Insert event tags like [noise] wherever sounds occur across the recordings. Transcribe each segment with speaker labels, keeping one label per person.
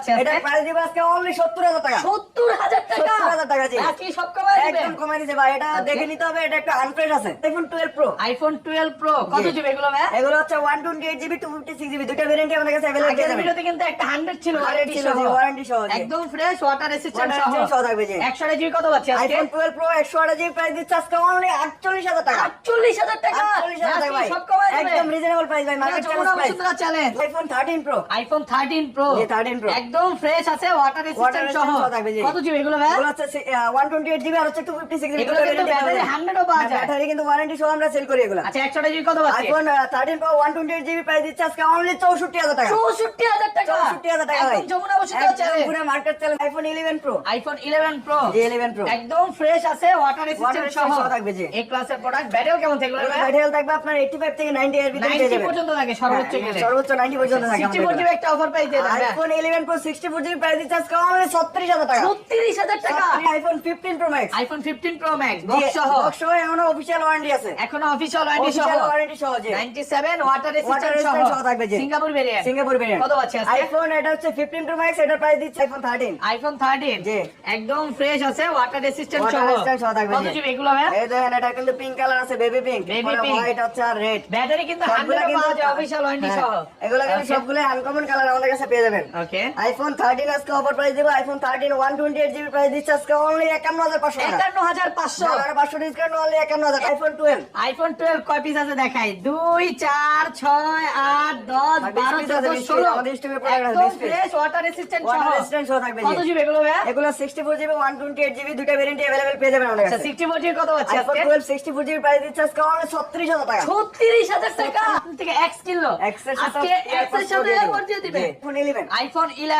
Speaker 1: আচ্ছা,
Speaker 2: এটা প্রাইস দিব আজকে অনলি সত্তর হাজার টাকা।
Speaker 1: সত্তর হাজার টাকা?
Speaker 2: 70,000 টাকা, জি।
Speaker 1: সব দিবেন
Speaker 2: একদম কমাই দিছে ভাই এটা দেখে নিতে হবে এটা একটা আনফ্রেশ আছে। IPhone twelve pro
Speaker 1: iPhone twelve pro কত জিবি এগুলো ভাই?
Speaker 2: এগুলো হচ্ছে one twenty eight GB two fifty six GB দুটা ভেরিয়েন্ট আমাদের কাছে অ্যাভেলেবল
Speaker 1: আগের ভিডিওতে কিন্তু একটা 100 ছিল ওয়ারেন্টি
Speaker 2: ছিল,
Speaker 1: সহ।
Speaker 2: সহ,
Speaker 1: একদম ফ্রেশ ওয়াটার রেসিস্ট্যান্ট সহ।
Speaker 2: সহ থাকবে, জি।
Speaker 1: 100 জিবি কত পাচ্ছি আজকে?
Speaker 2: আইফোন টুয়েলভ প্রো একশো আট জিবি প্রাইস দিচ্ছে আজকে অনলি আটচল্লিশ হাজার টাকা।
Speaker 1: 48000 টাকা?
Speaker 2: আটচল্লিশ হাজার টাকা
Speaker 1: আজকে
Speaker 2: ভাই।
Speaker 1: সব কমায়
Speaker 2: একদম রিজনেবল প্রাইস ভাই market
Speaker 1: Jamuna
Speaker 2: price
Speaker 1: Bashundhara challenge
Speaker 2: iPhone thirteen pro
Speaker 1: iPhone 13 pro
Speaker 2: জি, 13 Pro।
Speaker 1: একদম ফ্রেশ আছে ওয়াটার রেসিস্ট্যান্ট সহ। কত জিবি এগুলো ভাই?
Speaker 2: এগুলো হচ্ছে ওয়ান টোয়েন্টি এইট জিবি আর হচ্ছে টু ফিফটি সিক্স জিবি
Speaker 1: এগুলো কিন্তু ব্যাটারি 100 ও পাওয়া যায়।
Speaker 2: ব্যাটারি কিন্তু ওয়ারেন্টি সহ আমরা সেল করি এগুলো।
Speaker 1: আচ্ছা 100 জিবি কত পাচ্ছি
Speaker 2: iPhone thirteen pro one twenty eight GB price দিচ্ছে আজকে অনলি চৌষট্টি হাজার টাকা।
Speaker 1: 64000 টাকা?
Speaker 2: চৌষট্টি হাজার টাকা ভাই।
Speaker 1: একদম যমুনা বসুন্ধরা চ্যালেঞ্জ
Speaker 2: পুরো market challenge iPhone eleven pro
Speaker 1: iPhone 11 pro
Speaker 2: জি, 11 Pro।
Speaker 1: একদম ফ্রেশ আছে ওয়াটার রেসিস্ট্যান্ট সহ।
Speaker 2: থাকবে, জি।
Speaker 1: এই ক্লাসের প্রোডাক্ট ব্যাটারিও কেমন থাকবে
Speaker 2: ব্যাটারি থাকবে আপনার এইটি ফাইভ থেকে নাইনটি এর ভিতরে
Speaker 1: 90 পর্যন্ত থাকে সর্বোচ্চ
Speaker 2: হ্যাঁ, সর্বোচ্চ নাইনটি পর্যন্ত থাকে
Speaker 1: 64 জিবি একটা অফার দিয়ে
Speaker 2: iPhone eleven pro sixty four GB price দিচ্ছে আজকে অনলি ছত্রিশ হাজার টাকা।
Speaker 1: 36000 টাকা?
Speaker 2: IPhone fifteen pro max
Speaker 1: iPhone 15 pro max box সহ?
Speaker 2: বক্স সহ এখনও অফিসিয়াল ওয়ারেন্টি আছে।
Speaker 1: এখনও অফিশিয়াল ওয়ারেন্টি সহ?
Speaker 2: ওয়ারেন্টি সহ জি।
Speaker 1: 97 ওয়াটার রেসিস্ট্যান্ট সহ?
Speaker 2: সহ থাকবে, জি।
Speaker 1: সিঙ্গাপুর ভেরিয়েন্ট
Speaker 2: সিঙ্গাপুর ভেরিয়েন্ট
Speaker 1: কত পাচ্ছি
Speaker 2: আইফোন এটা হচ্ছে 15 প্রো ম্যাক্স এটা প্রাইস দিচ্ছে আইফোন 13
Speaker 1: আইফোন 13
Speaker 2: জি।
Speaker 1: একদম ফ্রেশ আছে ওয়াটার রেসিস্ট্যান্ট সহ?
Speaker 2: সহ থাকবে,
Speaker 1: কত জিবি এগুলো ভাই
Speaker 2: এই দেখেন এটা কিন্তু পিঙ্ক কালার আছে বেবি পিঙ্ক। হোয়াইট হচ্ছে আর রেড
Speaker 1: ব্যাটারি কিন্তু 100 পাওয়া যায় অফিশিয়াল ওয়ারেন্টি সহ।
Speaker 2: এগুলো কিন্তু. সবগুলো আনকমন কালার আমাদের কাছে পেয়ে যাবেন।
Speaker 1: ওকে
Speaker 2: আইফোন থার্টিন আজকে অফার প্রাইস দিব iPhone thirteen one twenty eight GB price দিচ্ছে আজকে অনলি একান্ন হাজার
Speaker 1: পাঁচশো
Speaker 2: একান্ন হাজার পাঁচশো পাঁচশো ডিসকাউন্ট অনলি একান্ন হাজার আইফোন টুয়েলভ
Speaker 1: আইফোন টুয়েলভ কয় পিস আছে দেখাই
Speaker 2: দুই চার ছয় আট
Speaker 1: দশ
Speaker 2: বারো চোদ্দ
Speaker 1: ষোলো ওয়াটার রেসিস্ট্যান্ট
Speaker 2: ওয়াটার রেসিস্ট্যান্ট সহ থাকবে
Speaker 1: কত জিবি এগুলো ভাই
Speaker 2: এগুলো sixty four GB one twenty eight GB দুটো ভেরিয়েন্ট অ্যাভেলেবেল পেয়ে যাবেন আমাদের সিক্সটি
Speaker 1: ফোর জিবি কত আছে
Speaker 2: iPhone
Speaker 1: twelve
Speaker 2: sixty four GB price দিচ্ছে আজকে অনলি ছত্রিশ হাজার টাকা
Speaker 1: ছত্রিশ হাজার টাকা থেকে এক্স কিনলো
Speaker 2: এক্সের সাথে
Speaker 1: এক্সের সাথে দিয়ে দিবে
Speaker 2: আইফোন ইলেভেন
Speaker 1: আইফোন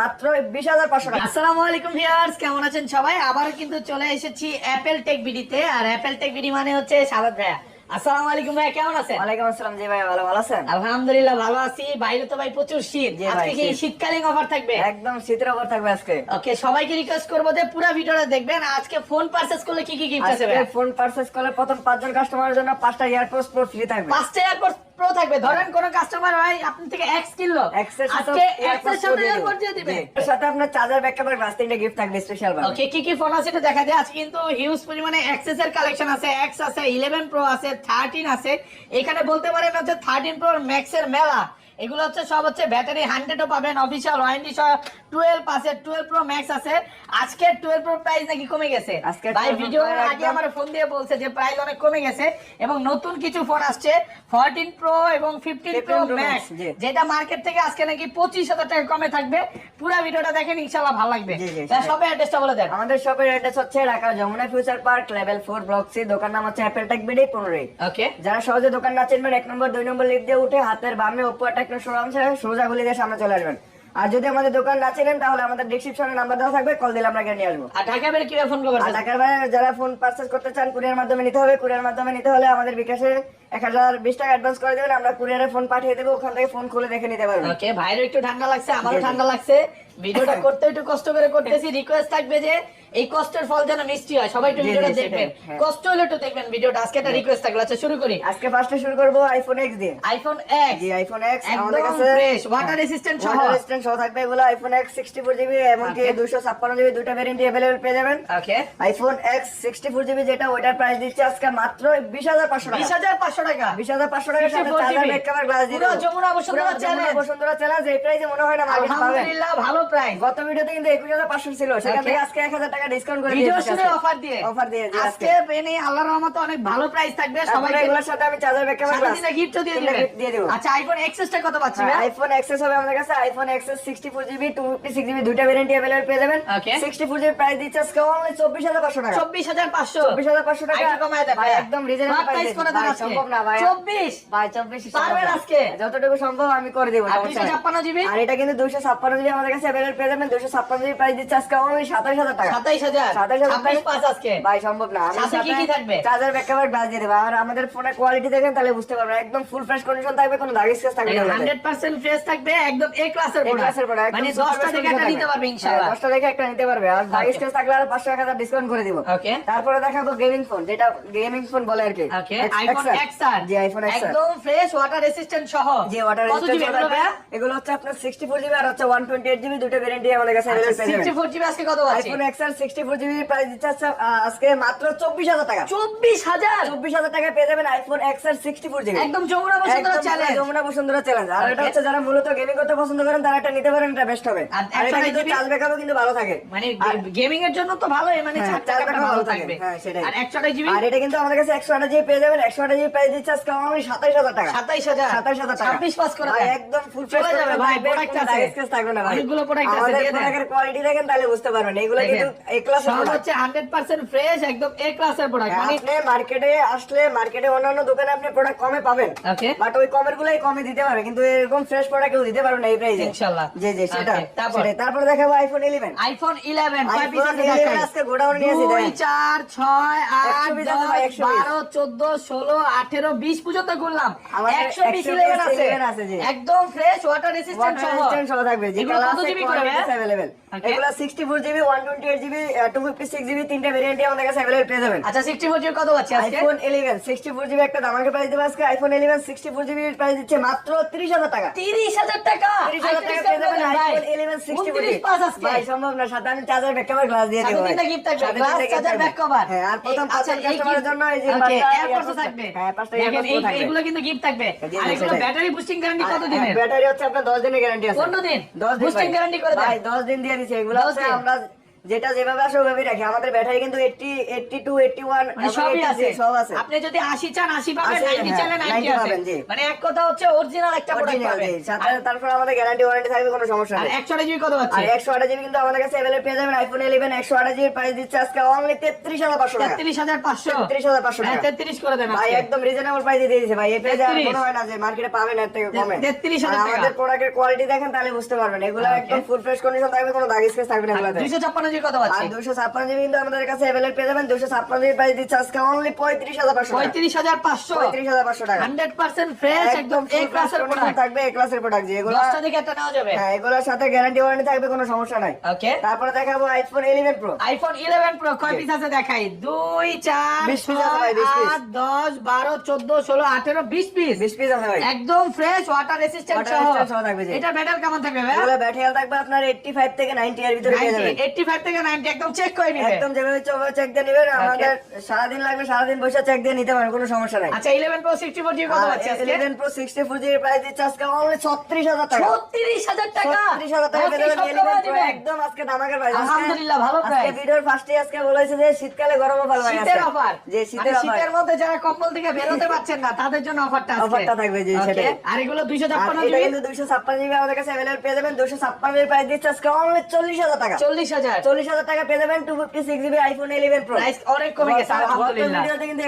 Speaker 2: মাত্র 20500 টাকা।
Speaker 1: আসসালামু আলাইকুম ভিউয়ার্স কেমন আছেন সবাই? আবারও কিন্তু চলে এসেছি অ্যাপেল টেক বিডিতে আর অ্যাপেল টেক বিডি মানে হচ্ছে সাবাদ ভাইয়া। আসসালামু আলাইকুম ভাইয়া কেমন আছেন?
Speaker 2: ওয়ালাইকুম আসসালাম জি ভাই ভালো ভালো আছেন?
Speaker 1: আলহামদুলিল্লাহ ভালো আছি। বাইরে তো ভাই প্রচুর শীত। আজকে কি শীতকালীন অফার থাকবে?
Speaker 2: একদম শীতের অফার থাকবে আজকে।
Speaker 1: ওকে সবাইকে রিকোয়েস্ট করব যে পুরো ভিডিওটা দেখবেন। আজকে ফোন পারচেজ করলে কি কি গিফট আছে
Speaker 2: আজকে ফোন পারচেজ করলে প্রথম পাঁচজন কাস্টমারের জন্য পাঁচটা ইয়ারপোর্টস প্রো ফ্রি থাকবে।
Speaker 1: পাঁচটা এয়ারপোর্ট প্রো থাকবে। ধরেন কোন কাস্টমার ভাই আপনি থেকে এক্স কিনলো।
Speaker 2: সাথে
Speaker 1: আজকে
Speaker 2: এক্সের
Speaker 1: সাথে এয়ারপোর্ট দিয়ে
Speaker 2: দিবে। এর সাথে আপনার চার্জার ব্যাকআপ আর গ্লাস তিনটা গিফট থাকবে স্পেশাল ভাবে।
Speaker 1: ওকে কি কি ফোন আছে এটা দেখা যায়। আজকে কিন্তু হিউজ পরিমাণে অ্যাক্সেস এর কালেকশন আছে। এক্স আছে ইলেভেন প্রো আছে থার্টিন আছে। এখানে বলতে পারেন হচ্ছে থার্টিন প্রো ম্যাক্স এর মেলা। এগুলো হচ্ছে সব হচ্ছে ব্যাটারি হান্ড্রেডও পাবেন অফিসিয়াল ওয়ারেন্টি সহ টুয়েলভ আছে টুয়েলভ প্রো ম্যাক্স আছে। আজকে টুয়েলভ প্রো প্রাইস নাকি কমে গেছে?
Speaker 2: আজকে
Speaker 1: ভাই ভিডিও আগে আমার ফোন দিয়ে বলছে যে প্রাইস অনেক কমে গেছে এবং নতুন কিছু ফোন আসছে ফোরটিন প্রো এবং fifteen pro
Speaker 2: 15 Pro Max, max
Speaker 1: যেটা মার্কেট থেকে আজকে নাকি পঁচিশ হাজার টাকা কমে থাকবে। পুরো ভিডিওটা দেখেন ইনশাল্লাহ ভালো লাগবে। সবাই অ্যাড্রেসটা বলে দেন।
Speaker 2: আমাদের শপের অ্যাড্রেস হচ্ছে Dhaka Jamuna future park level four block C দোকান নাম হচ্ছে অ্যাপেল টেক বিডি পনেরোই
Speaker 1: ওকে
Speaker 2: যারা সহজে দোকান না চিনবেন এক নম্বর দুই নম্বর লিফট দিয়ে উঠে হাতের বামে ওপো টেকনো শোরুম ছাড়া সোজা গুলি দিয়ে সামনে চলে আসবেন। আর যদি আমাদের দোকান না চেনেন তাহলে আমাদের ডিসক্রিপশনে নাম্বার দেওয়া থাকবে কল দিলে আমরা নিয়ে আসব।
Speaker 1: আর ঢাকা বেড়ে কীভাবে ফোন করবেন?
Speaker 2: ঢাকা ঢাকার বাইরে যারা ফোন পারচেজ করতে চান কুরিয়ার মাধ্যমে নিতে হবে। কুরিয়ার মাধ্যমে নিতে হলে আমাদের বিকাশে এক হাজার বিশ টাকা অ্যাডভান্স করে দেবেন আমরা কুরিয়ারে ফোন পাঠিয়ে দেবো ওখান থেকে ফোন খুলে দেখে নিতে পারবেন।
Speaker 1: ওকে ভাইরও একটু ঠান্ডা লাগছে আমারও। ঠান্ডা লাগছে। ভিডিওটা [laughs] করতে একটু কষ্ট করে করতেছি রিকোয়েস্ট থাকবে যে এই কষ্টের ফল যেন মিষ্টি হয় সবাই একটু ভিডিওটা দেখবেন।
Speaker 2: হ্যাঁ।
Speaker 1: কষ্ট হলে একটু দেখবেন ভিডিওটা আজকে একটা রিকোয়েস্ট থাকল আচ্ছা শুরু করি।
Speaker 2: আজকে ফার্স্টে শুরু করব আইফোন এক্স দিয়ে।
Speaker 1: আইফোন এক্স
Speaker 2: জি আইফোন এক্স আমাদের কাছে
Speaker 1: fresh, water resistant সহ।
Speaker 2: ওয়াটার রেজিস্ট্যান্ট সহ থাকবে এগুলো iPhone X sixty four GB এমনকি
Speaker 1: Okay.
Speaker 2: দুশো ছাপ্পান্ন জিবি দুটো ভ্যারিয়েন্টই অ্যাভেলেবল পেয়ে যাবেন।
Speaker 1: Okay
Speaker 2: iPhone X sixty four GB যেটা ওইটার প্রাইস দিচ্ছে আজকে মাত্র বিশ হাজার পাঁচশো
Speaker 1: বিশ
Speaker 2: টাকা
Speaker 1: হাজার পাঁচশো টাকা।
Speaker 2: বিশ হাজার পাঁচশো টাকার সাথে
Speaker 1: 64
Speaker 2: charger
Speaker 1: GB
Speaker 2: back cover glass দিয়ে
Speaker 1: পুরো
Speaker 2: দেবো।
Speaker 1: যমুনা বসুন্ধরা
Speaker 2: পুরো বসুন্ধরা চ্যালেঞ্জ এই প্রাইসে মনে হয় না মার্কেট
Speaker 1: আলহামদুলিল্লাহ ভালো প্রাইস
Speaker 2: গত ভিডিওতে কিন্তু একুশ হাজার পাঁচশো ছিল। সেখান থেকে আজকে এক হাজার টাকা ডিসকাউন্ট করে
Speaker 1: ভিডিও শুনে অফার দিয়ে।
Speaker 2: অফার দিয়ে
Speaker 1: আজকে পেনে আল্লাহর রহমতে অনেক ভালো প্রাইস থাকবে।
Speaker 2: তারপরে এগুলোর সাথে আমি চার্জার ব্যাক কভার
Speaker 1: সাথে
Speaker 2: গ্লাস
Speaker 1: দিয়ে দিবেন
Speaker 2: দিয়ে দেবো।
Speaker 1: আচ্ছা আইফোন এক্সেসটা কত পাচ্ছি
Speaker 2: আইফোন এক্সেস হবে আমাদের কাছে। IPhone sixty four GB two fifty six GB দুইটা ভ্যারিয়েন্ট অ্যাভেলেবল পেয়ে যাবেন।
Speaker 1: Okay.
Speaker 2: Sixty four GB price দিচ্ছে আজকে অনলি চব্বিশ হাজার পাঁচশো টাকা।
Speaker 1: চব্বিশ হাজার পাঁচশো।
Speaker 2: চব্বিশ হাজার পাঁচশো টাকা। একদম রিজনেবল
Speaker 1: Flat করে দেন
Speaker 2: সম্ভব না ভাই।
Speaker 1: চব্বিশ।
Speaker 2: ভাই চব্বিশ
Speaker 1: পারবেন আজকে?
Speaker 2: যতটুকু সম্ভব আমি করে দেবো
Speaker 1: আর
Speaker 2: সমস্যা
Speaker 1: দুইশো
Speaker 2: নেই।
Speaker 1: ছাপ্পান্ন জিবি?
Speaker 2: আর এটা কিন্তু দুইশো ছাপ্পান্ন জিবি আমাদের কাছে অ্যাভেলেবল পেয়ে যাবেন। দুইশো ছাপ্পান্ন জিবি প্রাইস দিচ্ছে আজকে অনলি সাতাশ হাজার টাকা।
Speaker 1: সাতাইশ হাজার?
Speaker 2: সাতাশ হাজার
Speaker 1: ছাব্বিশ
Speaker 2: টাকা।
Speaker 1: পাঁচ আজকে?
Speaker 2: ভাই সম্ভব না। আমি
Speaker 1: সাথে কি কি থাকবে?
Speaker 2: চার্জার ব্যাকআপ গ্লাস দিয়ে দেবো। আর আমাদের ফোনের কোয়ালিটি দেখেন তাহলে বুঝতে পারবেন। একদম ফুল ফ্রেশ কন্ডিশন থাকবে কোনো দাগ থাকবে না
Speaker 1: হান্ড্রেড পার্সেন্ট ফ্রেশ থাকবে একদম এ ক্লাসের
Speaker 2: এই ক্লাসের পরে
Speaker 1: মানে দশটা থেকে একটা নিতে পারবে ইনশাআল্লাহ।
Speaker 2: দশটা দেখে একটা নিতে পারবে। আর দাগ. থাকলে আর পাঁচশো এক হাজার ডিসকাউন্ট করে দিব।
Speaker 1: ওকে
Speaker 2: তারপরে দেখাবো গেমিং ফোন যেটা গেমিং ফোন বলে আর কি।
Speaker 1: ওকে আইফোন
Speaker 2: XR
Speaker 1: এক্সআর
Speaker 2: জি আইফোন এক্সআর
Speaker 1: একদম ফ্রেশ ওয়াটার রেসিস্ট্যান্ট সহ
Speaker 2: যে ওয়াটার
Speaker 1: কত জিবি এগুলো ভাইয়া
Speaker 2: এগুলো হচ্ছে আপনার 64 জিবি আর হচ্ছে 128 জিবি দুটো ভেরিয়েন্টই আমাদের কাছে अवेलेबल পেয়ে যাবেন
Speaker 1: 64 জিবি আজকে কত আছে
Speaker 2: আইফোন এক্সআর 64 জিবি প্রাইস দিচ্ছে আজকে, আহ, আজকে মাত্র 24000 টাকা
Speaker 1: 24000
Speaker 2: 24000 টাকায় পেয়ে যাবেন আইফোন এক্সআর 64 জিবি
Speaker 1: একদম যমুনা বসুন্ধরা
Speaker 2: একদম
Speaker 1: চ্যালেঞ্জ
Speaker 2: যমুনা বসুন্ধরা চ্যালেঞ্জ আর এটা
Speaker 1: Okay.
Speaker 2: হচ্ছে যারা মূলত গেমিং করতে পছন্দ করেন তারা এটা নিতে পারেন এটা বেস্ট হবে
Speaker 1: আর
Speaker 2: আর এটা
Speaker 1: 128
Speaker 2: কিন্তু
Speaker 1: GB
Speaker 2: চার্জ ব্যাকআপও কিন্তু ভালো থাকে
Speaker 1: মানে
Speaker 2: আর
Speaker 1: গেমিং এর জন্য তো ভালোই মানে
Speaker 2: হ্যাঁ,
Speaker 1: চার
Speaker 2: চার
Speaker 1: টাকা
Speaker 2: টাকা
Speaker 1: ভালো
Speaker 2: ভালো
Speaker 1: থাকবে
Speaker 2: থাকে, হ্যাঁ, সেটাই।
Speaker 1: আর 128 জিবি
Speaker 2: আর এটা কিন্তু আমাদের কাছে 128 জিবি পেয়ে যাবেন 128 জিবি প্রাইস দিচ্ছে আজকে অনলি 27000 টাকা।
Speaker 1: 27000
Speaker 2: 27000 টাকা।
Speaker 1: 26 পাস করে
Speaker 2: একদম ফুল
Speaker 1: চলে যাবে ভাই, product আছে।
Speaker 2: থাকবে না ভাই।
Speaker 1: অনেকগুলো product আছে, দিয়ে দেন।
Speaker 2: কোয়ালিটি দেখেন তাহলে বুঝতে পারবেন। এগুলো কিন্তু এ ক্লাসের
Speaker 1: সব হচ্ছে 100% ফ্রেশ একদম এ ক্লাসের প্রোডাক্ট মানে
Speaker 2: আপনি মার্কেটে আসলে মার্কেটে অন্যান্য দোকানে আপনি প্রোডাক্ট কমে পাবেন। বাট ওই কমের গুলাই কমে দিতে পারবে কিন্তু এরকম ফ্রেশ প্রোডাক্ট কেউ দিতে পারবে না এই প্রাইসে
Speaker 1: ইনশাআল্লাহ।
Speaker 2: জি জি সেটা
Speaker 1: তারপর?
Speaker 2: তারপরে দেখাবো আইফোন 11
Speaker 1: আইফোন 11 কয় পিস আছে
Speaker 2: আজকে গোডাউনে নিয়ে আসি,
Speaker 1: 2
Speaker 2: দেখেন।
Speaker 1: 4 6 8
Speaker 2: 120 আছে ভাই,
Speaker 1: 10 12 14 16 18 আঠেরো বিশ পুজোতে
Speaker 2: ঘুরলাম
Speaker 1: একশো
Speaker 2: বিশ
Speaker 1: ইলেভেন আছে। একদম ফ্রেশ ওয়াটার রেসিস্ট্যান্ট সহ।
Speaker 2: থাকবে যেগুলো মাত্র তিরিশ
Speaker 1: হাজার টাকা। তিরিশ হাজার
Speaker 2: টাকা? সম্ভব না সাথে চার্জার ব্যাক কভার প্রথম
Speaker 1: এইগুলো কিন্তু গিফট থাকবে। আর এগুলো ব্যাটারি বুস্টিং গ্যারান্টি কত দিনের?
Speaker 2: ব্যাটারি হচ্ছে আপনার 10 দিনের গ্যারান্টি আছে
Speaker 1: 15 দিন?
Speaker 2: 10 দিন
Speaker 1: Boosting
Speaker 2: ভাই।
Speaker 1: করে।
Speaker 2: ভাই 10 দিন দিয়ে দিছি এগুলো হচ্ছে আমরা যেটা যেভাবে আসে ওইভাবেই রাখি। আমাদের ব্যাটারি কিন্তু 80 82 81
Speaker 1: মানে সবই আছে
Speaker 2: সব আছে।
Speaker 1: আপনি যদি 80 চান 80 পাবেন
Speaker 2: 80
Speaker 1: 90
Speaker 2: হ্যাঁ,
Speaker 1: 90
Speaker 2: 90 পাবেন, জি।
Speaker 1: মানে এক কথা হচ্ছে অরিজিনাল একটা প্রোডাক্ট পাবেন।
Speaker 2: তারপর আমাদের গ্যারান্টি ওয়ারেন্টি থাকবে কোনো সমস্যা
Speaker 1: আর
Speaker 2: নেই।
Speaker 1: 100 জিবি কত
Speaker 2: আর
Speaker 1: আছে
Speaker 2: একশো আঠাশ জিবি কিন্তু আমাদের কাছে পেয়ে যাবেন আইফোন ইলেভেন একশো আঠাশ জিবি প্রাইস দিচ্ছে আজকে অনলি তেত্রিশ হাজার পাঁচশো টাকা।
Speaker 1: 33500
Speaker 2: 33500
Speaker 1: হ্যাঁ,
Speaker 2: টাকা।
Speaker 1: 33 করে দেন
Speaker 2: ভাই একদম রিজনেবল প্রাইসে দিয়ে দিয়েছে ভাই। এই প্রাইসে আর
Speaker 1: 33
Speaker 2: মনে হয় না যে মার্কেটে পাবেন এর থেকে কমে।
Speaker 1: 33,000
Speaker 2: আর
Speaker 1: টাকা।
Speaker 2: আমাদের প্রোডাক্টের কোয়ালিটি দেখেন তাহলে বুঝতে পারবেন। এগুলো
Speaker 1: Okay.
Speaker 2: একদম ফুল ফ্রেশ কন্ডিশন থাকবে কোনো দাগ থাকবে না এগুলোতে।
Speaker 1: 256 জিবি কত
Speaker 2: আর দুশো ছাপ্পান্ন জিবি কিন্তু আমাদের কাছে অ্যাভেলেবল পেয়ে যাবেন। দুশো ছাপ্পান্ন জিবি প্রাইস দিচ্ছে আজকে অনলি পঁয়ত্রিশ হাজার পাঁচশো টাকা।
Speaker 1: 35500
Speaker 2: পঁয়ত্রিশ হাজার পাঁচশো টাকা।
Speaker 1: 100% ফ্রেশ একদম এ ক্লাসের প্রোডাক্ট
Speaker 2: থাকবে এ ক্লাসের প্রোডাক্ট যে এগুলো
Speaker 1: 10টা থেকে একটা নেওয়া যাবে।
Speaker 2: হ্যাঁ এগুলোর সাথে গ্যারান্টি ওয়ারেন্টি থাকবে কোনো সমস্যা নাই।
Speaker 1: ওকে
Speaker 2: তারপরে দেখাবো iPhone eleven pro
Speaker 1: iPhone 11 pro কয় পিস আছে দেখাই? 2 4
Speaker 2: 20 piece আছে ভাই, 20 piece।
Speaker 1: 8 10 12 14 16 18 20 পিস
Speaker 2: বিশ পিস আছে ভাই।
Speaker 1: একদম ফ্রেশ ওয়াটার রেসিস্ট্যান্ট সহ।
Speaker 2: থাকবে
Speaker 1: এটা ব্যাটার কেমন থাকবে ভাই
Speaker 2: ব্যাটারি থাকবে আপনার 85 থেকে 90 এর ভিতরে পেয়ে যাবেন।
Speaker 1: 85 থেকে 90 একদম চেক করে নিবে
Speaker 2: একদম যেভাবে চেক দিয়ে নেবেন আমাদের সারাদিন লাগবে সারাদিন বসে চেক দিয়ে নিতে পারবেন কোনো সমস্যা নাই
Speaker 1: আচ্ছা 11 প্রো 64 জিবি কত আছে আজকে
Speaker 2: 11 প্রো 64 জিবি প্রাইস দিচ্ছে আজকে অনলি 36000 টাকা
Speaker 1: 36000 টাকা
Speaker 2: 36000 টাকা পেয়ে যাবেন 11 প্রো একদম আজকে ধামাকার প্রাইস
Speaker 1: আলহামদুলিল্লাহ, ভালো
Speaker 2: আজকে
Speaker 1: price।
Speaker 2: ভিডিওর ফার্স্টে আজকে বলেছে যে শীতকালে গরম অফার ভাই
Speaker 1: শীতের
Speaker 2: আজকে।
Speaker 1: অফার
Speaker 2: যে শীতের
Speaker 1: মানে
Speaker 2: অফার
Speaker 1: শীতের মধ্যে যারা কম্বল থেকে বের হতে পারছেন না তাদের জন্য অফারটা আছে
Speaker 2: অফারটা থাকবে, জি, সেটাই।
Speaker 1: আর এগুলো
Speaker 2: আর
Speaker 1: 256
Speaker 2: এটা
Speaker 1: জিবি
Speaker 2: কিন্তু 256 জিবি আমাদের কাছে अवेलेबल পেয়ে যাবেন 256 জিবি প্রাইস দিচ্ছে আজকে অনলি 40000 টাকা
Speaker 1: 40000
Speaker 2: চল্লিশ হাজার টাকা পেয়ে যাবেন two fifty six GB iPhone
Speaker 1: eleven pro price অনেক কমে গেছে আলহামদুলিল্লাহ।
Speaker 2: কিন্তু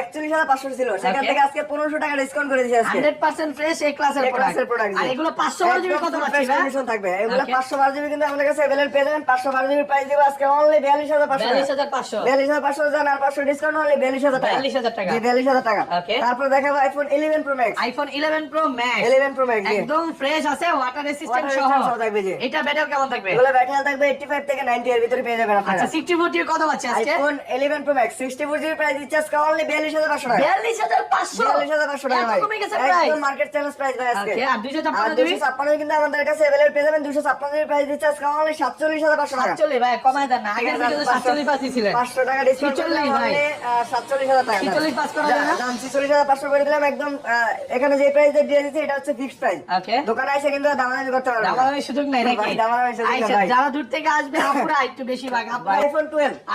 Speaker 2: একচল্লিশ হাজার পাঁচশো ছিল। সেখান থেকে আজকে পনেরোশো টাকা ডিসকাউন্ট করে দিয়েছে হান্ড্রেড
Speaker 1: পার্সেন্ট ফ্রেশ এই ক্লাসের প্রোডাক্ট আর এগুলো পাঁচশো বারো জিবি কত
Speaker 2: ফ্রেশ থাকবে। এগুলো
Speaker 1: পাঁচশো
Speaker 2: বারো জিবি কিন্তু আমাদের কাছে অ্যাভেলেবল পেয়ে যাবেন। পাঁচশো বারো জিবি প্রাইস দেবো আজকে অনলি বিয়াল্লিশ
Speaker 1: হাজার
Speaker 2: পাঁচশো বিয়াল্লিশ হাজার পাঁচশো। বিয়াল্লিশ হাজার পাঁচশো জান আর পাঁচশো ডিসকাউন্ট অনলি বিয়াল্লিশ হাজার টাকা।
Speaker 1: বিয়াল্লিশ হাজার টাকা।
Speaker 2: বিয়াল্লিশ হাজার টাকা। তারপর দেখাবো iPhone eleven pro
Speaker 1: max iPhone eleven pro
Speaker 2: max eleven pro max
Speaker 1: একদম ফ্রেশ আছে ওয়াটার রেসিস্ট্যান্ট সহ।
Speaker 2: থাকবে
Speaker 1: এটা ব্যাটারি কেমন থাকবে?
Speaker 2: এগুলো ব্যাটারি থাকবে এইটটি ফাইভ থেকে 90 এর ভিতরে পেয়ে যাবেন আপনারা
Speaker 1: আচ্ছা 64 জিবি কত পাচ্ছি আজকে
Speaker 2: iPhone 11 pro max 64 GB price দিচ্ছে আজকে অনলি 42500 টাকা
Speaker 1: 42500
Speaker 2: 42500 টাকা
Speaker 1: এত
Speaker 2: ভাই
Speaker 1: কমে গেছে প্রাইস
Speaker 2: একদম মার্কেট চ্যালেঞ্জ প্রাইস ভাই আজকে
Speaker 1: Okay, আর 256
Speaker 2: আর
Speaker 1: জিবি
Speaker 2: 256 কিন্তু আমাদের কাছে अवेलेबल পেয়ে যাবেন 256 জিবি প্রাইস দিচ্ছে আজকে অনলি 47500 টাকা
Speaker 1: 47 ভাই কমায় দেন না আগে ভিডিওতে 47 পাচ্ছি ছিলেন
Speaker 2: 500 টাকা ডিসকাউন্ট করে
Speaker 1: 46
Speaker 2: দিলাম
Speaker 1: ভাই।
Speaker 2: অনলি 47000 টাকা
Speaker 1: 46 পাস করা যায় না?
Speaker 2: দাম 46500 করে দিলাম একদম আহ, এখানে যে প্রাইস দিয়ে দিয়েছি এটা হচ্ছে ফিক্সড প্রাইস
Speaker 1: ওকে
Speaker 2: দোকানে এসে কিন্তু দামাদামি করতে পারবেন না।
Speaker 1: দামাদামি সুযোগ নাই নাকি
Speaker 2: ভাই, দামাদামির সুযোগ নাই
Speaker 1: আচ্ছা
Speaker 2: ভাই।
Speaker 1: যারা দূর থেকে আসবে [laughs] আপুরা একটু বেশি ভাগ
Speaker 2: আইফোন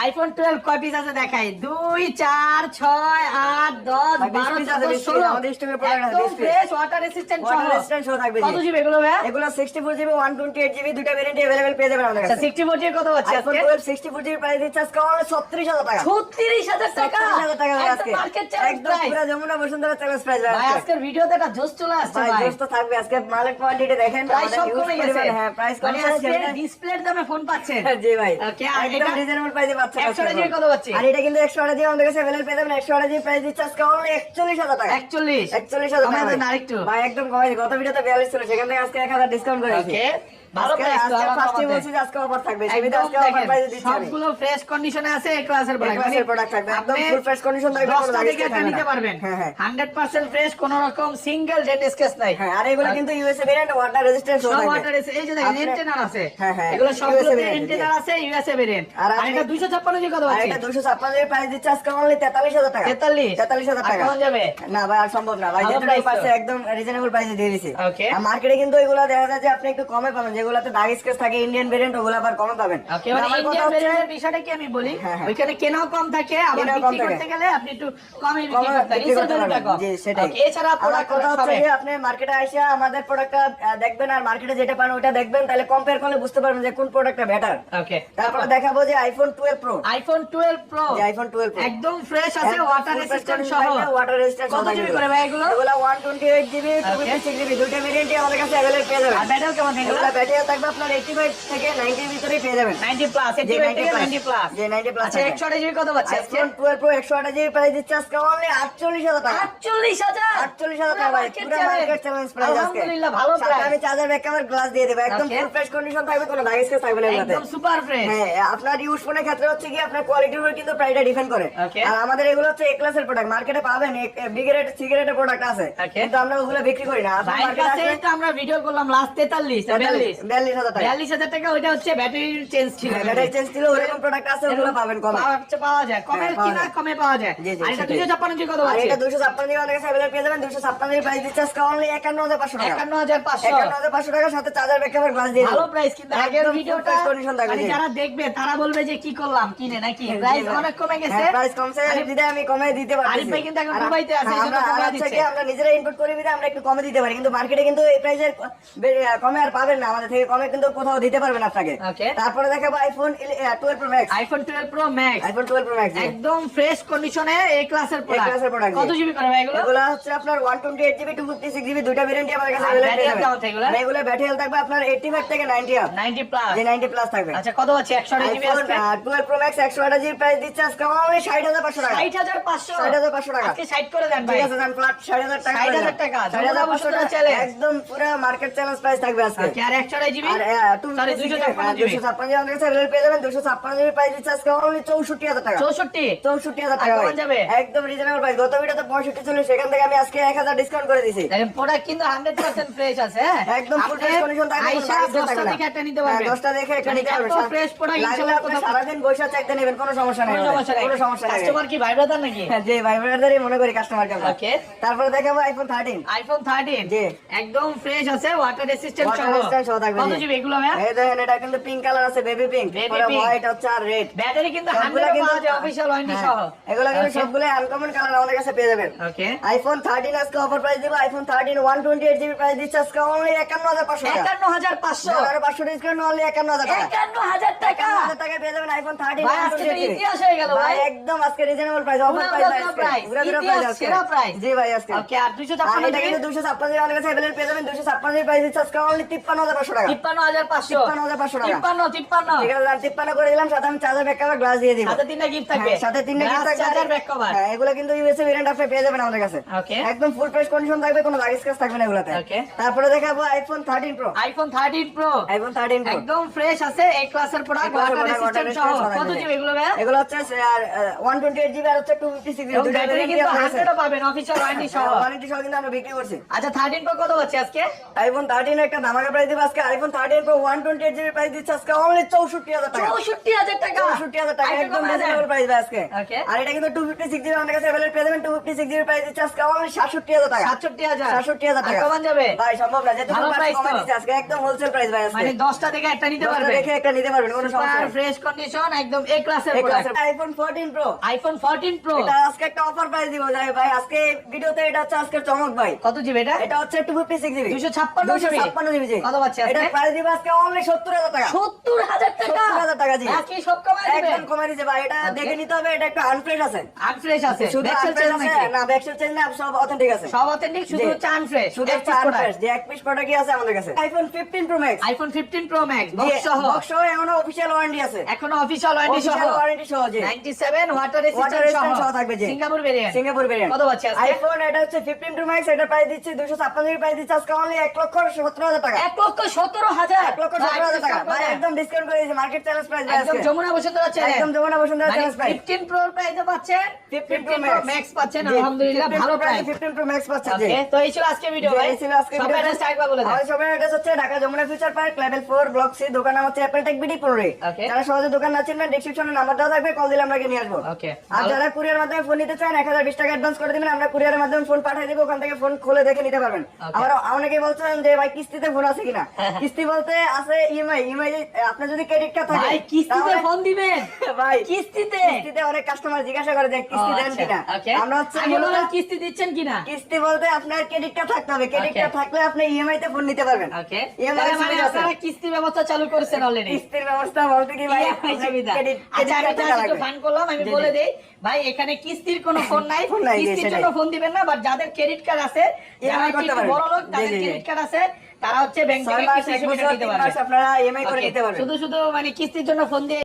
Speaker 1: আইফোন কয় পিস আছে দেখাই?
Speaker 2: আমাদের আছে।
Speaker 1: ফ্রেশ ওয়াটার রেসিস্ট্যান্ট সহ।
Speaker 2: সহ থাকবে,
Speaker 1: কত জিবি এগুলো ভাইয়া
Speaker 2: এগুলো sixty four GB one twenty eight GB দুটা ভ্যারিয়েন্ট অ্যাভেলেবেল পেয়ে যাবেন আমাদের
Speaker 1: আচ্ছা
Speaker 2: কাছে।
Speaker 1: কত
Speaker 2: আইফোন
Speaker 1: আজকে?
Speaker 2: Twelve sixty four GB price দিচ্ছে আজকে অনলি ছত্রিশ হাজার টাকা।
Speaker 1: ছত্রিশ হাজার টাকা?
Speaker 2: ছত্রিশ হাজার টাকা আজকে। একদম পুরো যমুনা বসুন্ধরা চ্যালেঞ্জ প্রাইস
Speaker 1: ভাই
Speaker 2: ভাই
Speaker 1: আজকের ভিডিওতে একটা জোস চলে আসছে
Speaker 2: ভাই
Speaker 1: ভাই।
Speaker 2: তো থাকবে। আজকে মালের কোয়ান্টিটি দেখেন
Speaker 1: প্রাইস সব কমে গেছে।
Speaker 2: হ্যাঁ প্রাইস
Speaker 1: মানে
Speaker 2: কমে গেছে
Speaker 1: ডিসপ্লের দামে ফোন পাচ্ছেন।
Speaker 2: জি ভাই?
Speaker 1: আর এটা-
Speaker 2: রিজনেবল প্রাইসে
Speaker 1: কত?
Speaker 2: আর এটা কিন্তু আমাদের কাছে পেয়ে যাবেন। প্রাইস দিচ্ছে আজকে অনলি টাকা। টাকা
Speaker 1: আমাদের না আরেকটু।
Speaker 2: ভাই একদম কমাই গত ভিডিওতে ছিল সেখান থেকে আজকে ডিসকাউন্ট
Speaker 1: ওকে সবগুলো ফ্রেশ কন্ডিশনে আছে ক্লাসের
Speaker 2: থাকবে, একদম থাকবে,
Speaker 1: নিতে পারবেন। ফ্রেশ কোন রকম সিঙ্গেল ডেট স্কেচ নাই।
Speaker 2: হ্যাঁ আর এগুলো কিন্তু USA
Speaker 1: variant
Speaker 2: water
Speaker 1: resistance water এই যে দেখেন আছে।
Speaker 2: হ্যাঁ, হ্যাঁ,
Speaker 1: এগুলো সবগুলো
Speaker 2: USA
Speaker 1: আছে ইউএসএ ভেরিয়েন্ট
Speaker 2: আর
Speaker 1: আর
Speaker 2: আপনি-
Speaker 1: এটা 256 জি কত আছে
Speaker 2: এটা দুশো ছাপ্পান্ন প্রাইস দিচ্ছে আজকে অনলি তেতাল্লিশ হাজার টাকা
Speaker 1: 43?
Speaker 2: তেতাল্লিশ হাজার টাকা
Speaker 1: যাবে?
Speaker 2: না ভাই আর সম্ভব না ভাই
Speaker 1: ভালো
Speaker 2: যেটা
Speaker 1: price তো।
Speaker 2: পারছে একদম রিজনেবল প্রাইসে দিয়ে দিছি
Speaker 1: Okay.
Speaker 2: আর মার্কেটে কিন্তু এগুলো দেখা যায় যে আপনি একটু কমে পাবেন যেগুলোতে দাগ স্কেচ থাকে ইন্ডিয়ান ভেরিয়েন্ট ওগুলো আবার কমে পাবেন
Speaker 1: মানে ইন্ডিয়ান ভেরিয়েন্টের বিষয়টা কি আমি বলি
Speaker 2: হ্যাঁ, হ্যাঁ।
Speaker 1: ওইখানে কেনাও কম থাকে আবার বিক্রি করতে গেলে আপনি একটু কমে বিক্রি করতে পারেন
Speaker 2: বিক্রি করতে
Speaker 1: রিসেল ভ্যালুটা
Speaker 2: পারবেন। জি, সেটাই।
Speaker 1: এছাড়া প্রোডাক্ট
Speaker 2: কথা হচ্ছে আপনি মার্কেটে আইসা আমাদের প্রোডাক্টটা দেখবেন আর মার্কেটে যেটা পান ওটা দেখবেন তাহলে কম্পেয়ার করলে বুঝতে পারবেন যে কোন প্রোডাক্টটা বেটার
Speaker 1: ওকে
Speaker 2: তারপরে দেখাবো যে iPhone twelve pro
Speaker 1: iPhone 12 pro
Speaker 2: যে আইফোন টুয়েলভ প্রো
Speaker 1: একদম ফ্রেশ আছে ওয়াটার রেসিস্ট্যান্ট সহ।
Speaker 2: ওয়াটার রেজিস্ট্যান্স
Speaker 1: কত জিবি করে ভাই এগুলো?
Speaker 2: এগুলো one twenty eight GB two
Speaker 1: Okay.
Speaker 2: Six GB দুইটা ভেরিয়েন্টই আমাদের কাছে অ্যাভেলেবল পেয়ে যাবেন।
Speaker 1: আর ব্যাটারি কেমন এগুলো?
Speaker 2: এগুলো ব্যাটারি থাকবে আপনার এইটি ফাইভ থেকে নাইনটির ভিতরেই পেয়ে যাবেন।
Speaker 1: 90 প্লাস 85 থেকে
Speaker 2: 90
Speaker 1: 90 প্লাস
Speaker 2: যে 90 প্লাস
Speaker 1: আচ্ছা 100 জিবি কত পাচ্ছি
Speaker 2: আইফোন টুয়েলভ প্রো একশো আঠাশ জিবি প্রাইস দিচ্ছে আজকে অনলি আটচল্লিশ হাজার টাকা।
Speaker 1: 48000
Speaker 2: আটচল্লিশ হাজার টাকা ভাই পুরো মার্কেট চ্যালেঞ্জ প্রাইস আজকে।
Speaker 1: আলহামদুলিল্লাহ ভালো প্রাইস
Speaker 2: আমি চার্জার ব্যাক আমার গ্লাস দিয়ে দেবো। একদম ফুল ফ্রেশ কন্ডিশন থাকবে কোনো দাগ স্কেচ থাকবে না
Speaker 1: একদম সুপার ফ্রেশ
Speaker 2: হ্যাঁ আপনার ইউজ ফোনের ক্ষেত্রে হচ্ছে কি আপনার কোয়ালিটির উপর কিন্তু প্রাইসটা ডিপেন্ড করে। আর আমাদের এগুলো হচ্ছে এ ক্লাসের প্রোডাক্ট মার্কেটে পাবেন বিগেরেট সিগারেটের প্রোডাক্ট আছে। কিন্তু আমরা ওগুলো বিক্রি করি না। মার্কেটে
Speaker 1: কাছে তো আমরা ভিডিও করলাম লাস্ট 43 42
Speaker 2: বিয়াল্লিশ হাজার টাকা।
Speaker 1: 42000 টাকা ওইটা হচ্ছে ব্যাটারি চেঞ্জ ছিল।
Speaker 2: ব্যাটারি চেঞ্জ ছিল ওরকম প্রোডাক্ট আছে ওগুলো পাবেন কমে।
Speaker 1: পাওয়া পাওয়া যায়। কমে
Speaker 2: হ্যাঁ,
Speaker 1: কিনা কমে পাওয়া যায়।
Speaker 2: জি, জি,
Speaker 1: আর এটা 256 জি কত আছে?
Speaker 2: এটা দুশো ছাপ্পান্ন জিবি আমাদের কাছে অ্যাভেলেবল পেয়ে যাবেন দুশো ছাপ্পান্ন প্রাইস দিচ্ছে আজকে অনলি একান্ন হাজার পাঁচশো টাকা।
Speaker 1: 51500
Speaker 2: একান্ন হাজার পাঁচশো টাকার সাথে চার্জার ব্যাক আমার গ্লাস দিয়ে
Speaker 1: ভালো প্রাইস কিন্তু আগের ভিডিওটা
Speaker 2: condition থাকবে,
Speaker 1: মানে যারা দেখবে তারা বলবে যে কি করলাম? কিনে নাকি?
Speaker 2: হ্যাঁ,
Speaker 1: প্রাইস
Speaker 2: হ্যাঁ।
Speaker 1: অনেক কমে গেছে।
Speaker 2: হ্যাঁ, প্রাইস কমছে। দিদা আমি কমে দিতে পারি
Speaker 1: আরিফ ভাই কিন্তু এখন দুবাইতে আছে
Speaker 2: আমরা
Speaker 1: আচ্ছা
Speaker 2: কি আমরা নিজেরা ইনপুট করে দিলে আমরা একটু কমে দিতে পারি। কিন্তু মার্কেটে কিন্তু এই প্রাইসের কমে আর পাবেন না। আমাদের থেকে কমে কিন্তু কোথাও দিতে পারবেন আপনাকে। তারপরে দেখাবো iPhone 12 pro max
Speaker 1: iPhone 12 pro max
Speaker 2: iPhone 12 pro max
Speaker 1: একদম ফ্রেশ কন্ডিশনে এই ক্লাসের
Speaker 2: প্রোডাক্ট ক্লাসের
Speaker 1: প্রোডাক্ট কত জিবি করে এগুলো?
Speaker 2: এগুলো হচ্ছে আপনার 128 জিবি 256 জিবি দুটো ভেরিয়েন্ট আমাদের কাছে
Speaker 1: অ্যাভেলেবল আছে এগুলো?
Speaker 2: ব্যাটারি হেলথ থাকবে আপনার 85 থেকে 90 আপ
Speaker 1: 90 প্লাস
Speaker 2: যে 90 প্লাস থাকবে।
Speaker 1: আচ্ছা কত আছে 100 জিবি আজকে?
Speaker 2: 12 প্রো ম্যাক্স 128 জিবি প্রাইস দিচ্ছে আজকে অনলি 60500 টাকা।
Speaker 1: 60500
Speaker 2: 60500 টাকা।
Speaker 1: আজকে 60 করে দেন ভাই।
Speaker 2: ঠিক আছে জান ফ্ল্যাট 60000 টাকা
Speaker 1: 60,000 টাকা,
Speaker 2: ষাট হাজার পাঁচশো
Speaker 1: যমুনা
Speaker 2: টাকা
Speaker 1: challenge।
Speaker 2: একদম পুরো মার্কেট চ্যালেঞ্জ প্রাইস থাকবে আজকে।
Speaker 1: ওকে আর 100 জিবি?
Speaker 2: আর
Speaker 1: সরি 256
Speaker 2: জিবি,
Speaker 1: জিবি।
Speaker 2: হ্যাঁ, 256 জিবি আমাদের কাছে পেয়ে যাবেন 256 জিবি প্রাইস দিচ্ছে আজকে অনলি 64000 টাকা।
Speaker 1: 64
Speaker 2: 64000 টাকা
Speaker 1: কেমন যাবে?
Speaker 2: একদম রিজনেবল প্রাইস গত ভিডিওতে 65 ছিল সেখান থেকে আমি আজকে 1000 ডিসকাউন্ট করে দিয়েছি
Speaker 1: দেখেন প্রোডাক্ট কিন্তু 100% ফ্রেশ আছে হ্যাঁ?
Speaker 2: একদম ফুল ফ্রেশ কন্ডিশন থাকবে কোনো
Speaker 1: আইসা
Speaker 2: দাগ স্কেচ
Speaker 1: 10টা দেখে একটা নিতে
Speaker 2: হ্যাঁ,
Speaker 1: পারবেন।
Speaker 2: 10টা দেখে একটা নিতে
Speaker 1: এত
Speaker 2: পারবেন
Speaker 1: ফ্রেশ প্রোডাক্ট ইনশাআল্লাহ
Speaker 2: আপনি
Speaker 1: কোথাও
Speaker 2: সারাদিন বসে চাইতে নেবেন কোনো সমস্যা নেই
Speaker 1: কোনো সমস্যা নাই।
Speaker 2: কোনো সমস্যা নেই।
Speaker 1: কাস্টমার কি ভাই ব্রাদার নাকি?
Speaker 2: হ্যাঁ, জি ভাই ব্রাদারই মনে করি কাস্টমারকে আমরা।
Speaker 1: Okay.
Speaker 2: তারপরে দেখাবো আইফোন 13
Speaker 1: আইফোন 13
Speaker 2: জি।
Speaker 1: একদম ফ্রেশ আছে ওয়াটার রেসিস্ট্যান্ট
Speaker 2: Water
Speaker 1: সহ।
Speaker 2: resistant সহ থাকবে,
Speaker 1: কত জিবি এগুলো ভাই
Speaker 2: এই দেখেন এটা কিন্তু পিঙ্ক কালার আছে বেবি পিঙ্ক
Speaker 1: Baby
Speaker 2: হোয়াইট হচ্ছে আর রেড
Speaker 1: ব্যাটারি কিন্তু 100 পাওয়া যায় অফিশিয়াল ওয়ারেন্টি সহ।
Speaker 2: এগুলো কিন্তু সবগুলো আনকমন কালার আমাদের কাছে পেয়ে যাবেন।
Speaker 1: ওকে
Speaker 2: আইফোন 13 আজকে অফার প্রাইস দিব আইফোন 13 128 জিবি প্রাইস দিচ্ছে আজকে অনলি 51500 টাকা।
Speaker 1: 51500
Speaker 2: আর 500 ডিসকাউন্ট অনলি 51000 টাকা।
Speaker 1: 51000 টাকা
Speaker 2: 51000 টাকায় পেয়ে যাবেন আইফোন 13
Speaker 1: ভাই, আজকে তো
Speaker 2: 128 জিবি।
Speaker 1: ইতিহাস হয়ে গেল, ভাই।
Speaker 2: একদম আজকে রিজনেবল প্রাইস অফার
Speaker 1: পুরা
Speaker 2: প্রাইস
Speaker 1: পুরা price, ইতিহাস সেরা price।
Speaker 2: জি ভাই আজকে
Speaker 1: ওকে আর
Speaker 2: আর
Speaker 1: 256
Speaker 2: এটা কিন্তু 256 জিবি আমাদের কাছে अवेलेबल পেয়ে যাবেন 256 জিবি প্রাইস দিচ্ছে আজকে অনলি 53500 টাকা
Speaker 1: 53500
Speaker 2: 53500 টাকা।
Speaker 1: 53 53
Speaker 2: ঠিক আছে আর 53 করে দিলাম সাথে আমি চার্জার ব্যাক কভার গ্লাস দিয়ে দিব
Speaker 1: সাথে তিনটা গিফট থাকবে
Speaker 2: হ্যাঁ, সাথে তিনটা
Speaker 1: Glass
Speaker 2: gift থাকবে।
Speaker 1: charger, back cover।
Speaker 2: হ্যাঁ, এগুলো কিন্তু ইউএসএ ভেরিয়েন্ট আপনি পেয়ে যাবেন আমাদের কাছে
Speaker 1: Okay.
Speaker 2: একদম ফুল ফ্রেশ কন্ডিশন থাকবে কোনো দাগ স্ক্র্যাচ থাকবে না এগুলাতে
Speaker 1: Okay.
Speaker 2: তারপরে দেখাবো iPhone 13 pro
Speaker 1: iPhone 13 pro
Speaker 2: iPhone 13 pro
Speaker 1: একদম ফ্রেশ আছে এই ক্লাসের প্রোডাক্ট ওয়াটার রেসিস্ট্যান্ট সহ। কত জিবি এগুলো ভাই
Speaker 2: এগুলো হচ্ছে আর 128 জিবি আর হচ্ছে 256 জিবি দুটো
Speaker 1: কিন্তু
Speaker 2: আমাদের কাছে
Speaker 1: 100 পাবেন অফিশিয়াল ওয়ারেন্টি সহ।
Speaker 2: কোয়ালিটি সহ কিন্তু আমরা বিক্রি করছি।
Speaker 1: আচ্ছা 13 প্রো কত হচ্ছে আজকে?
Speaker 2: আইফোন 13 এর একটা ধামাকা প্রাইস দিব আজকে। IPhone thirteen pro one twenty eight GB price দিচ্ছে আজকে অনলি চৌষট্টি হাজার টাকা।
Speaker 1: চৌষট্টি হাজার টাকা?
Speaker 2: চৌষট্টি হাজার টাকা একদম রিজনেবল প্রাইস ভাই আজকে। আর এটা কিন্তু টু ফিফটি সিক্স জিবি আমাদের কাছে অ্যাভেলেবল পেয়ে যাবেন two fifty six GB price দিচ্ছে আজকে অনলি সাতষট্টি হাজার টাকা।
Speaker 1: সাতষট্টি হাজার।
Speaker 2: সাতষট্টি হাজার
Speaker 1: আর
Speaker 2: টাকা।
Speaker 1: কমান যাবে?
Speaker 2: ভাই সম্ভব না। কমাই
Speaker 1: তো।
Speaker 2: আজকে একদম হোলসেল প্রাইস ভাই আজকে।
Speaker 1: মানে দশটা থেকে একটা নিতে পারবে।
Speaker 2: দেখে একটা নিতে পারবেন কোনো সমস্যা নেই।
Speaker 1: ফ্রেশ কন্ডিশন একদম এ ক্লাসের প্রোডাক্ট
Speaker 2: ক্লাসের আইফোন 14 প্রো
Speaker 1: আইফোন 14 প্রো
Speaker 2: এটা আজকে একটা অফার প্রাইস দিব যাই ভাই। আজকে ভিডিওতে এটা হচ্ছে আজকে চমক ভাই।
Speaker 1: কত জিবি এটা?
Speaker 2: এটা হচ্ছে 256 জিবি
Speaker 1: 256 জিবি
Speaker 2: 256 জিবি
Speaker 1: কত পাচ্ছি
Speaker 2: এটা প্রাইস দিব আজকে অনলি 70000 টাকা।
Speaker 1: সত্তর হাজার টাকা?
Speaker 2: 70,000 টাকা।
Speaker 1: আজকে সব
Speaker 2: একদম কমে দিছে ভাই। এটা দেখে নিতে হবে এটা একটু আনফ্রেশ আছে।
Speaker 1: আনফ্রেশ আছে।
Speaker 2: শুধু আনফ্রেশ আছে? না ব্যাকসেল চেঞ্জ না সব অথেন্টিক আছে।
Speaker 1: সব অথেন্টিক শুধু হচ্ছে আনফ্রেশ
Speaker 2: শুধু হচ্ছে আনফ্রেশ যে এক পিস প্রোডাক্টই আছে আমাদের কাছে। IPhone 15 pro max
Speaker 1: iPhone 15 pro max box সহ।
Speaker 2: বক্স সহ এখনও অফিশিয়াল ওয়ারেন্টি আছে।
Speaker 1: এখনও অফিশিয়াল ওয়ারেন্টি সহ।
Speaker 2: অফিশিয়াল ওয়ারেন্টি সহ জি।
Speaker 1: 97 ওয়াটার
Speaker 2: ওয়াটার
Speaker 1: রেসিস্ট্যান্ট
Speaker 2: সহ। থাকবে জি।
Speaker 1: সিঙ্গাপুর ভেরিয়েন্ট
Speaker 2: সিঙ্গাপুর ভেরিয়েন্ট
Speaker 1: কত পাচ্ছি
Speaker 2: আইফোন এটা হচ্ছে 15 প্রো ম্যাক্স এটা প্রাইস দিচ্ছে 256 জিবি প্রাইস দিচ্ছে আজকে অনলি 1 লক্ষ 17 হাজার টাকা।
Speaker 1: 1 লক্ষ 17 হাজার।
Speaker 2: 1 লক্ষ 17 হাজার টাকা। ভাই একদম ডিসকাউন্ট করে দিয়েছে। মার্কেট চ্যালেঞ্জ প্রাইস
Speaker 1: একদম যমুনা বসুন্ধরা চ্যানেল
Speaker 2: একদম Jamuna Bashundhara challenge price
Speaker 1: 15 pro প্রাইসে পাচ্ছেন
Speaker 2: 15 প্রো
Speaker 1: ম্যাক্স পাচ্ছেন আলহামদুলিল্লাহ ভালো প্রাইস
Speaker 2: 15 প্রো ম্যাক্স পাচ্ছে
Speaker 1: ওকে তো এই ছিল আজকে ভিডিও ভাই
Speaker 2: এই ছিল আজকে
Speaker 1: সব
Speaker 2: ভিডিও।
Speaker 1: অ্যাড্রেস একবার বলে দেন
Speaker 2: আমাদের সবার অ্যাড্রেস হচ্ছে Dhaka Jamuna future park level 4 block C দোকান নাম হচ্ছে অ্যাপল টেক বিডি পরে যারা সহজে দোকান না চিনবেন ডেসক্রিপশনে নাম্বার দেওয়া থাকবে কল দিলে আমরা গিয়ে নিয়ে আসব. আর যারা কুরিয়ার মাধ্যমে ফোন নিতে চান 1020 টাকা অ্যাডভান্স করে দিবেন আমরা কুরিয়ারের মাধ্যমে ফোন পাঠিয়ে দেব ওখান থেকে ফোন খুলে দেখে নিতে পারবেন. আমরা অনেকে বলছেন যে ভাই কিস্তিতে ফোন আছে কিনা? কিস্তি বলতে আছে ইএমআই ইএমআই আপনার যদি ক্রেডিট কার্ড থাকে
Speaker 1: কিস্তিতে ফোন দিবেন।
Speaker 2: ভাই
Speaker 1: কিস্তিতে।
Speaker 2: কিস্তিতে অনেক কাস্টমার জিজ্ঞাসা করে যে কিস্তি দেন কিনা? আমরা হচ্ছে
Speaker 1: কিস্তি দিচ্ছেন কিনা?
Speaker 2: কিস্তি বলতে আপনার ক্রেডিট কার্ড থাকতে হবে। ক্রেডিট কার্ড থাকলে আপনি ইএমআই তে ফোন নিতে পারবেন।
Speaker 1: ওকে তার মানে
Speaker 2: সুবিধা
Speaker 1: আপনারা কিস্তি ব্যবস্থা চালু করেছেন অলরেডি
Speaker 2: কিস্তির ব্যবস্থা বলতে কি ভাই?
Speaker 1: সুবিধা। আচ্ছা আমি একটু ফান করলাম আমি বলে দেই ভাই এখানে কিস্তির কোনো [laughs] ফোন নাই। কিস্তির জন্য ফোন দিবেন না বাট যাদের ক্রেডিট কার্ড আছে যারা একটু বড় লোক তাদের। ক্রেডিট কার্ড আছে তারা হচ্ছে ব্যাংক থেকে
Speaker 2: আপনারা ইএমআই করে
Speaker 1: দিতে
Speaker 2: নিতে পারবেন।
Speaker 1: শুধু শুধু মানে কিস্তির জন্য ফোন দিয়ে